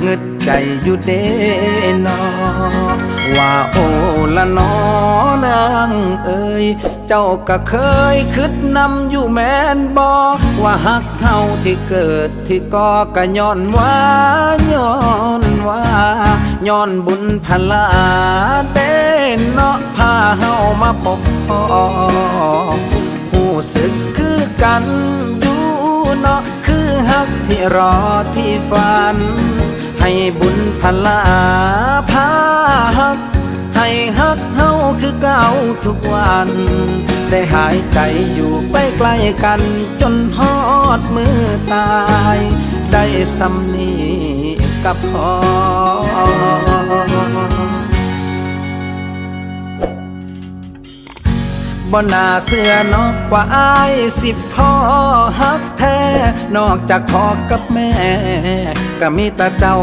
เงึดใจอยู่เด้นอ ว่าโอละนอนางเอ่ยเจ้าก็เคยคิดนำอยู่แม่นบอว่าหักเฮาที่เกิดที่ก่อก็ย้อนว่าย้อนว่าย้อนบุญพลาเต้นเนาะพาเฮามาพบพ่อหูสึกคือกันอยู่เนาะคือหักที่รอที่ฝัน ให้บุญพลาพาหัก ให้ฮักเฮาคือเก่าทุกวัน ได้หายใจอยู่ไปใกล้กัน จนฮอดมือตาย ได้สำนีกับพอบ่นาเสื้อนอกกว่าอายสิพ่อฮักแท้ นอกจากพ่อกับแม่ ก็มีแต่เจ้า